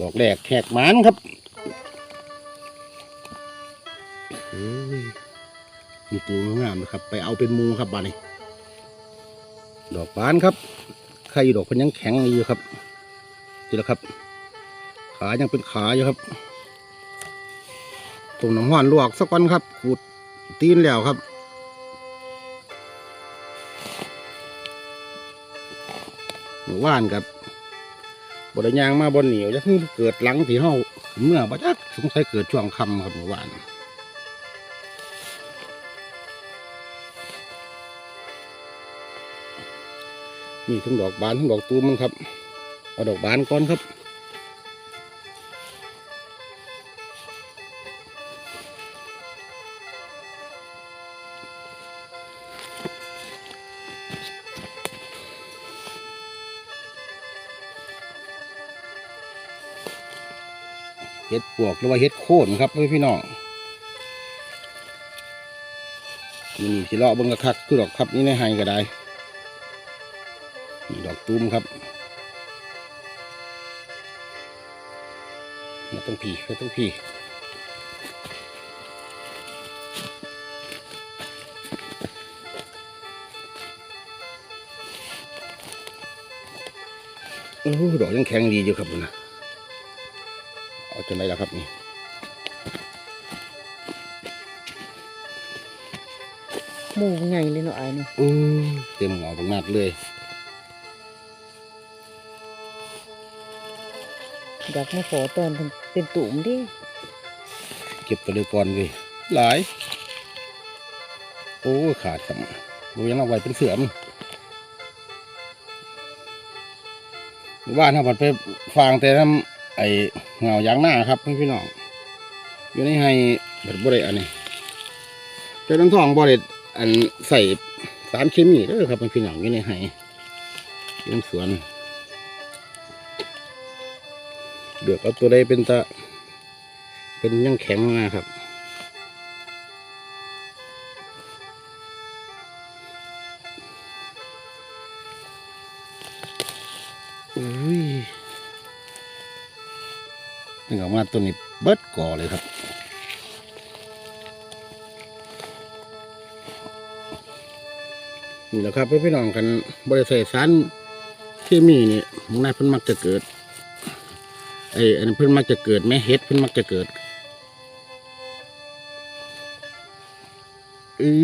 ดอกแรกแขกหมานครับมีตัวงามนะครับ ไปเอาเป็นมูครับบานี้ ดอกบานครับใครอยู่ดอกพันยังแข็งอยู่ครับนี่แหละครับ ขายังเป็นขาอยู่ครับต้มน้ำห้อนลวกสักวันครับขูดตีนแล้วครับว่านกับ บไดยางมาบนเหนียวจะคือเกิดหลังที่เฮาเมื่อบ่จักสงสัยเกิดช่วงค่ำครับหมู่บ้านมีทั้งดอกบานทั้งดอกตูมมันครับ เอาดอกบานก่อนครับ ปวกหรือว่าเห็ดโค่นครับพี่พี่น้องนี่สิเลาะเบิ่งกระคักคือดอกครับนี่ในไฮก็ได้นี่ดอกตูมครับมาต้องพี่มาต้องพี่โอ้ดอกยังแข็งดีอยู่ครับนะ จนไหนแล้วครับนี่หมูใหญ่เลยเนาะไอ้นี่โอ้เต็มเหงาตรงนัดเลยอยากมาขอตอนเป็นเป็นตุ่มดิเก็บไปเลยก่อนเลยหลาย โอ้ขาดครับดูยังเอาไว้เป็นเสื่อมบ้านถ้าผัดไปฟางแต่ทำ ไอเหงายางหน้าครับพี่พี่น้องอยู่ในให้แบบบริอันนี้เจ้าต้นทองบริอันใส่สารเคมีเด้อครับพี่น้องอยู่ในให้อยู่ในสวนเดือกเอาตัวใดเป็นตะเป็นยังแข็งนะครับอุ้ย นี่ออกมาตัวนี้เบิดก่อเลยครับนี่แหละครับเพื่อนพี่น้องกันบริษัทสารเคมีนี่มันนายเพิ่นมักจะเกิดไอ้อันเพิ่นมักจะเกิดแม่เฮ็ดเพิ่นมักจะเกิดเอ้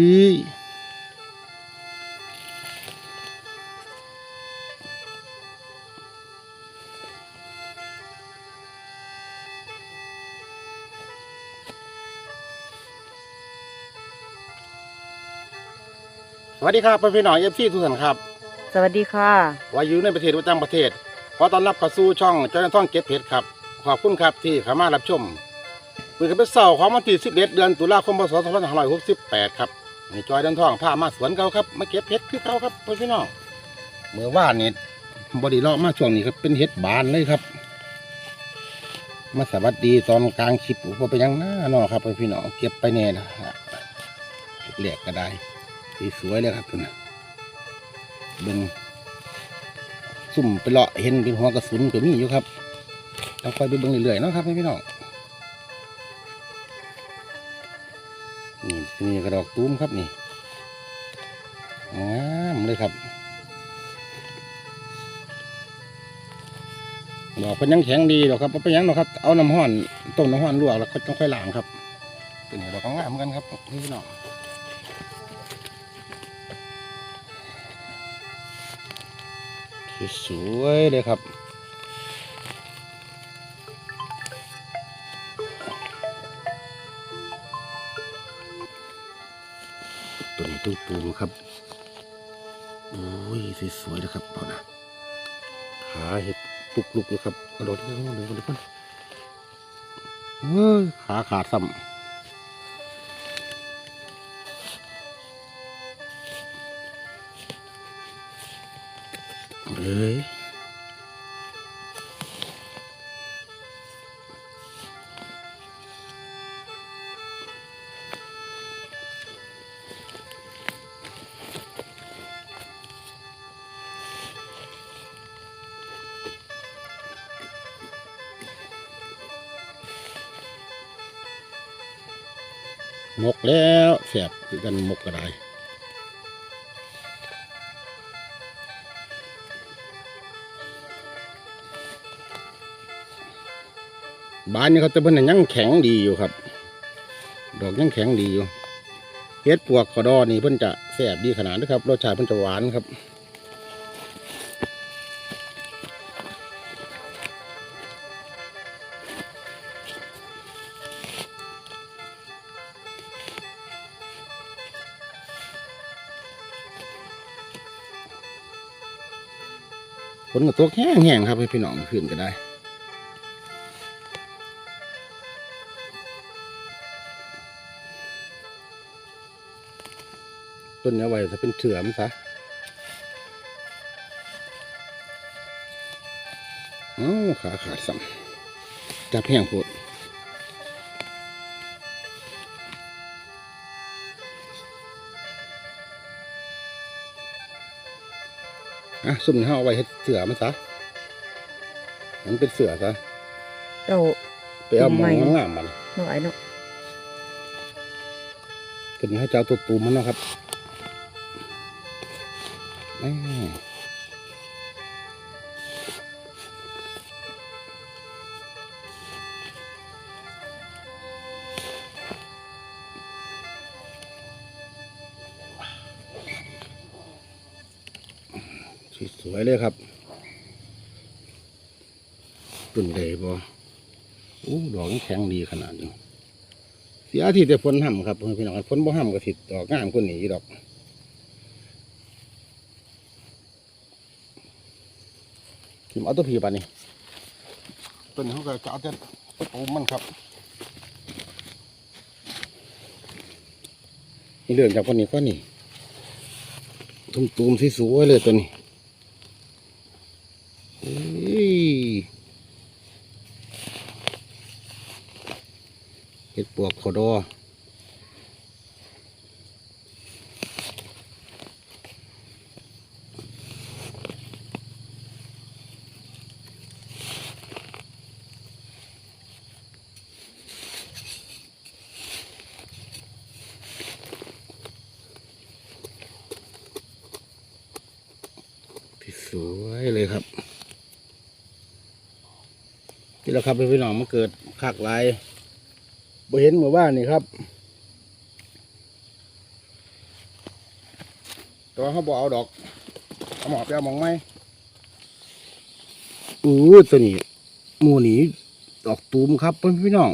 วัสดีครับเพื่อนพี่น้องเอฟซีทุกท่านครับสวัสดีค่ะว่าอยู่ในประเทศหรือต่างประเทศขอต้อนรับเข้าสู่ช่องเจ้าหน้าท่องเก็บเห็ดครับขอบคุณครับที่เข้ามารับชมเมื่อเป็นเสาร์ของวันที่11เดือนตุลาคมพศ2568ครับนี่จอยเดินท่องพามาสวนเขาครับมาเก็บเห็ดคือเขาครับเพื่อนพี่น้องเมื่อวานนี่บไดีเลาะมาช่วงนี้ครับเป็นเห็ดบานเลยครับ มาสวัสดีตอนกลางคลิปผมไปยังหน้าเนาะครับเพื่อนพี่น้องเก็บไปแน่นะฮะเล็กๆก็ได้ สีสวยเลยครับคุณนเบิ่งซุ่มไปเลาะเห็นเป็นหัวกระสุนก็มีอยู่ครับเราคอยดูเบิ่งเรื่อยๆนะครับพี่น้องนี่นี่กระดอกตูมครับนี่งามเลยครับดอกเป็นยังแข็งดีหรอกครับเป็นยังหรอกครับ เอาน้ำห้อนต้มน้ำห้อนลวกแล้วก็ต้องค่อยล้างครับตัวนี้ดอกก็งามเหมือนกันครับพี่น้อง สวยๆเลยครับตัวนี้ตู้ปูครับ โอ้ยสวยๆเลยครับเอานะขาเห็ดปุกลุกเลยครับกระโดดที่ข้างบนเลยคนเดียวเฮ้ยขาขาดซ้ำ ơi một léo xẹp gần một cái đài บานนี้เขาจะเป็นยังแข็งดีอยู่ครับ ดอกยังแข็งดีอยู่เฮ็ดปวกขอดอนี่เพิ่นจะแสบดีขนาดนี้ครับรสชาติเพิ่นจะหวานครับฝนก็ตกแห้งๆครับให้พี่น้องขึ้นก็ได้ ต้นเนี้ยไว้จะเป็นเถื่อมนซะเอ้าขาขาดซ้ำจับแห้งโพดอะซุ่มนี้เอาไว้ให้เสือมันซะมันเป็นเสือซะเจ้าไปเอาหมอทำไมงงามๆมันน้องไอ้เนาะเป็นให้เจ้าตัวตูมมันเนาะครับนี่ สวยเลยครับต้นใหญ่บ่โอ้ดอกแข็งดีขนาดนี้เสียที่แต่ฝนห่ำครับพี่น้องฝนบ่ห่ำก็สิดอกงามกว่านี้อีดอก ทิมเอาตัวผีปานนี้ต้นเขาก็จะเอาแต่ตัวตูมมันครับนี่เรื่องจากคนนี้ก็นี่ตุ้มตูมๆสวยๆเลยตัวนี้เอ้ยเห็ดปวกขอดอที่สวยเลยครับนี่ แหละครับพี่น้องมันเกิดขากหลายบ่เห็นหมู่บ้านนี่ครับตัวเขาบอกเอาดอกเอาหมอบไปเอามองไหมอู้ตัวนี้หมูนี้ดอกตูมครับพี่น้อง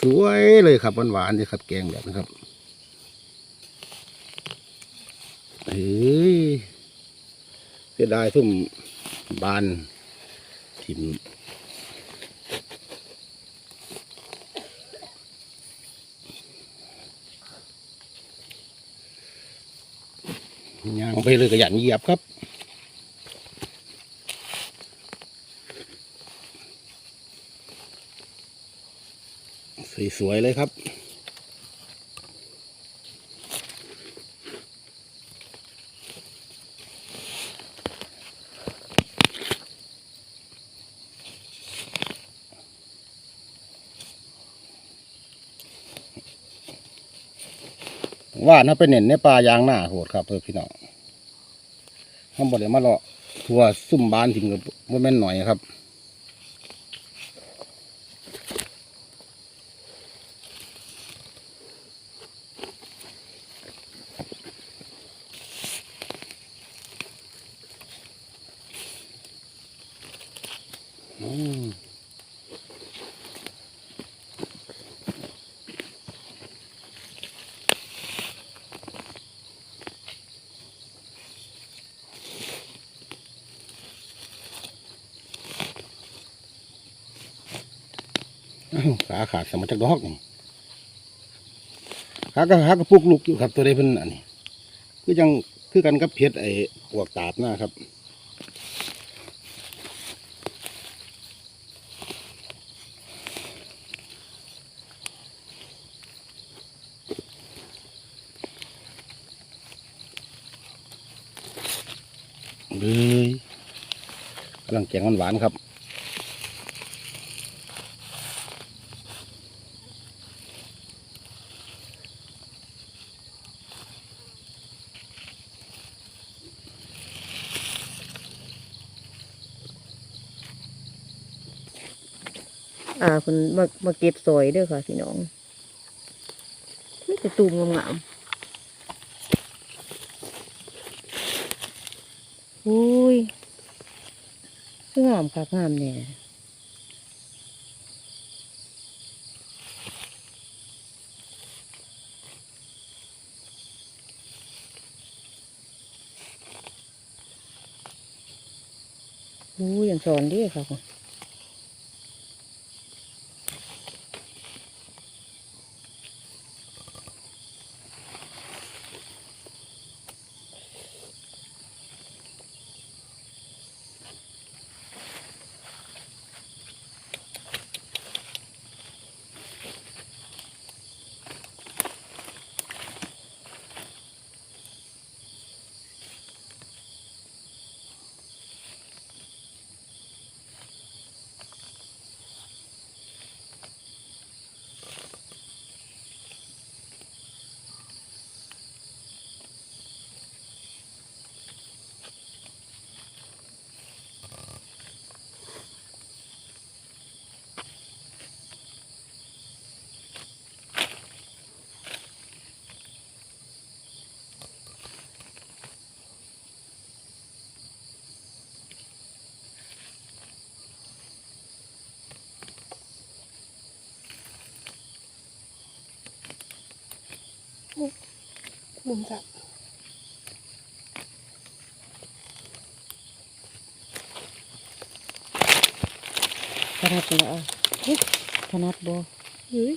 สวยๆเลยครับหวานๆเลยครับ แกงแบบนี้ครับเฮ้ยเสียดายทุ่มบานทิม ยางไปเลยก็หยันเหยียบครับสวยๆเลยครับว่าน่าไปเน่นในป่ายางหน้าโหดครับเพื่อพี่น้อง ห้องบนเดี๋ยวมาเลาะทัวซุ่มบานถึงกับว่าแม่นหน่อยครับ ขาขาดสมาจากดอกนี่ขากระขากระปุกลูกอยู่ครับตัวใดเพิ่นอันนี้คือยังคือกันกับเพชรไอ้ปวกตาบหน้าครับเลยกำลังแกงหวานๆครับ อ คุณมามาเก็บซอยเด้อค่ะพี่น้องนี่จะตูมงามอุ้ยงามค่ะงามเนี่ยอู้ยยังสอนดีค่ะ มุมจับถนัดละอะเฮ้ยถนัดบ่เฮ้ย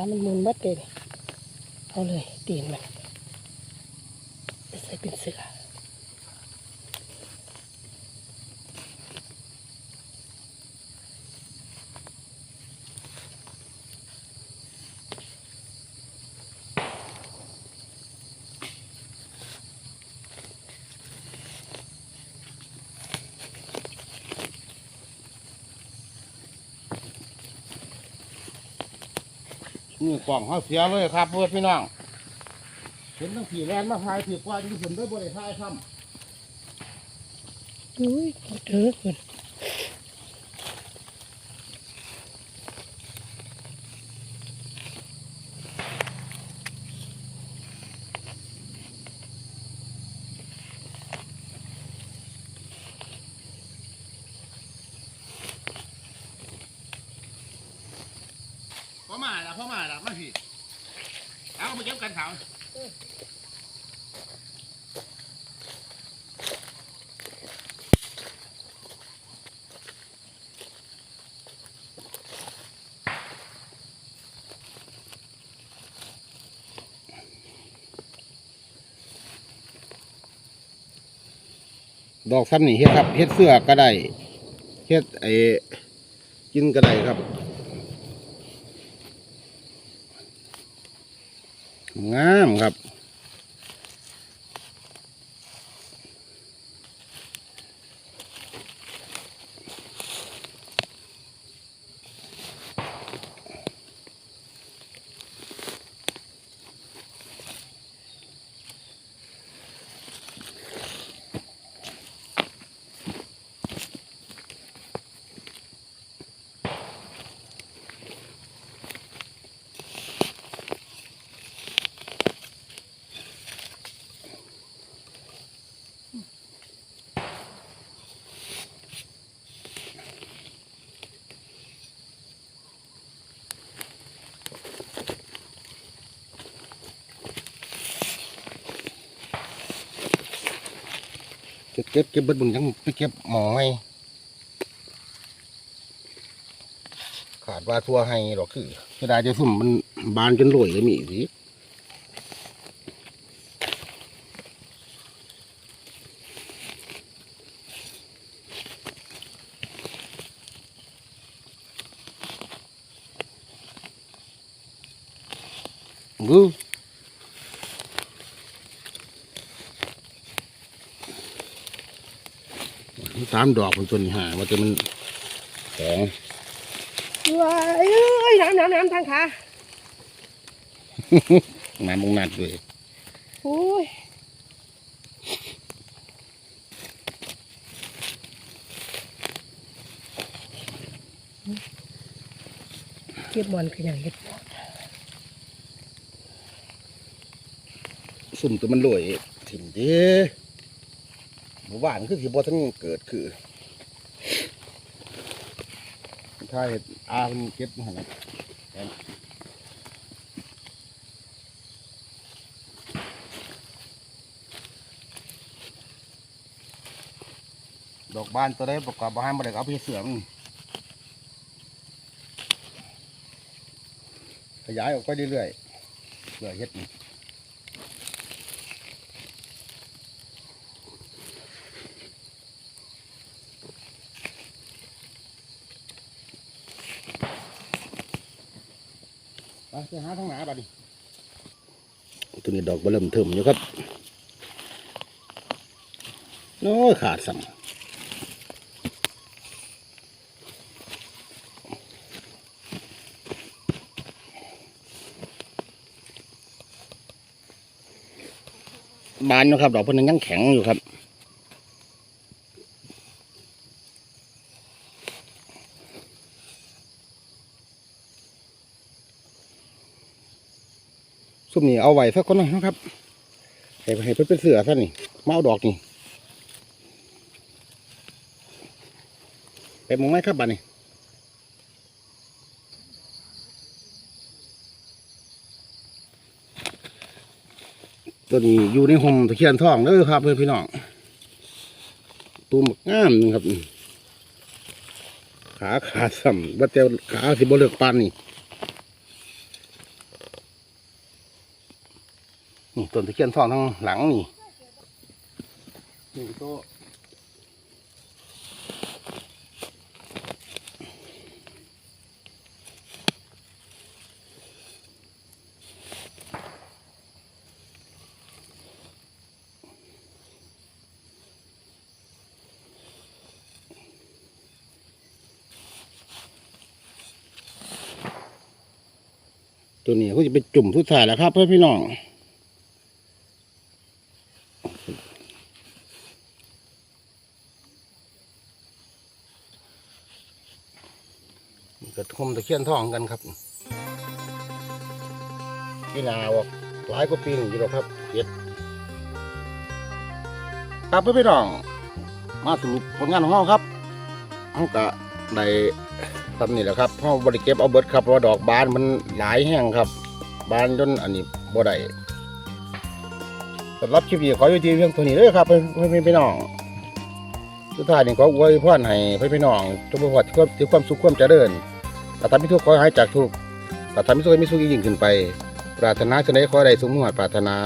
ขามันมุนบัดเลยเอาเลยตีนมันไปใส่เป็นเสือ นี่กล่องเขาเสียเลยครับเพื่อนพี่น้องเห็นตั้งผีแลนมาพายผีกว่าที่ผมได้บริพายทอุ้ยเถอะคนำพ่อมาละพ่อมาละมาผี เอามาเก็บกันเขาดอกซ้ำนี่เฮ็ดครับเฮ็ดเสื้อก็ได้เฮ็ดไอ้กินก็ได้ครับ งามครับ เก็บเก็บเบิดบุญยังไปเก็บหมอให้ขาดว่าทั่วให้หรอกคือเวลาจะสุ่มมันบานจนรวยก็มีสิบู สามดอกมันตัวนี้หาว่าจะมันแข็งว้ายเอ้ยน้ำน้ำน้ำทางขาน้ำมงนัดเลยโอ้ยเก็บบอลคืออย่างเก็บสุ่มตัวมันรวยถิ่มเด้ หมู่บ้านคือสิบ่ทันเกิดคือถ้าเห็ดอาเพิ่นเก็บมาหั่นน่ะดอกบานตัวใดประกอบบ่ให้บ่ได้ก็เอาไปเสื่อมขยายออกไปเรื่อยๆเพื่อยเฮ็ดนี่ ไปหาทางหนาบัดนี้ตัวนี้ดอกบะเริ่มเทิมอยู่ครับโอ้ยขาดสั่งบานอยู่ครับ ดอกเพิ่นยังแข็งอยู่ครับ นี่เอาไหว้สักคนหน่อยนะครับให้ให้เพิ่นเป็นเสือซะนี่มาเอาดอกนี่ไปมองไหมครับบัดนี้ตัวนี้อยู่ในห่มตะเคียนทองเด้อครับเพื่อนพี่น้องตูมบักงามนึงครับ ขาขาสั่ว่าแต่ขาสิบเลือกปานนี่ ต้นตะเคียนทองทางหลังนี่นี่ก็ตัวนี้เขาจะไปจุ่มทุกถ่ายแล้วครับเพื่อนพี่น้อง กระทมตะ เคียนทองกันครับพี่นาวอกหลายกว่าปีหนึ่งอยู่แล้วครับเย็ดครับเพื่อนพี่น้อง มาสรุปผลงานของเราครับเขากะได้ทำนี่แหละครับเขาบริเก็บเอาเบิดครับเพราะว่าดอกบานมันหลายแห้งครับ บานจนอันนี้บ่ได้สำหรับคลิปนี้ขออยู่ที่เพียงตัวนี้เลยครับเพื่อนพี่น้องสุดท้ายนี่ขออวยพรให้พี่พี่น้องทุกประวัติความที่ความสุขความเจริญ ปรารถนาทุกข์ขอหายจากทุกข์ถ้าทำให้สุขให้มีสุขยิ่งขึ้นไป ปรารถนาจะได้ขอใดสมหวังปรารถนา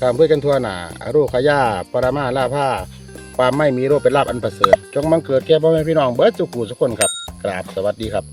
กามเพื่อกันทั่วหน้าอารุขยาปรามาลาผ้าความไม่มีโรคเป็นลาบอันประเสริฐ จงบังเกิดแก่พ่อแม่พี่น้องเบิร์ดสุขุสุขคนครับกราบสวัสดีครับ